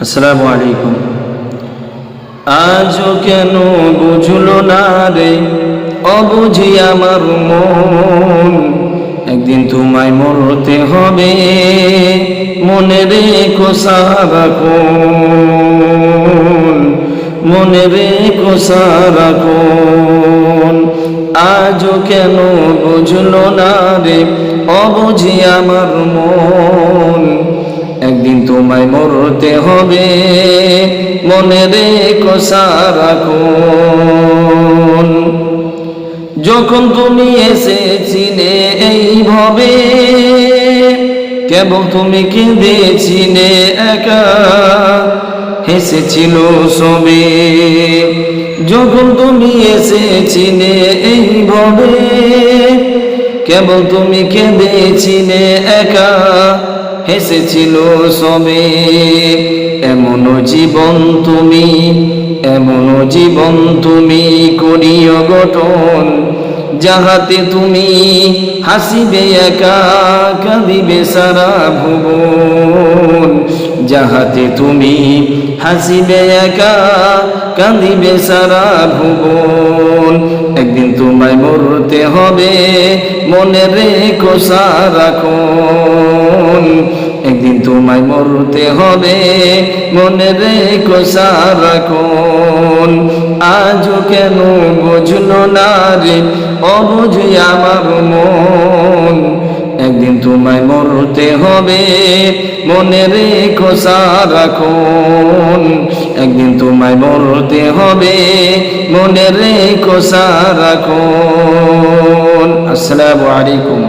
আসসালামু আলাইকুম। আজও কেন বুঝলো না রে? অবুঝি আমার মন। একদিন তোমায় মরতে হবে। মনে রেখো সারাক্ষণ মনে রেখো সারাক্ষণ আজও কেন বুঝল না রে? অবুঝি আমার মন। একদিন তোমায় মরতে হবে, মনে রেখো সারাক্ষণ যখন তুমি এসেছিলে এইভাবে, কেবল তুমি কেঁদেছিলে একা, হেসেছিল সবে। যখন তুমি এসেছিলে এইভাবে, কেবল তুমি কেঁদেছিলে একা হেসেছিল সবে, এমন জীবন তুমি, এমন জীবন তুমি করিও গঠন। যাহাতে তুমি হাসিবে একা, কাঁদিবে সারা ভুবন। যাহাতে তুমি হাসিবে একা, কাঁদিবে সারা ভুবন। একদিন তোমায় মরতে হবে, মনে রেখো সারাক্ষণ। তোমায় মরতে হবে, মনে রেখো সারাক্ষণ আজও কেন বুঝলো না রে, অবুঝি আমার মন। একদিন তোমায় মরতে হবে, মনে রেখো সারাক্ষণ একদিন তোমায় মরতে হবে, মনে রেখো সারাক্ষণ আসসালামু আলাইকুম।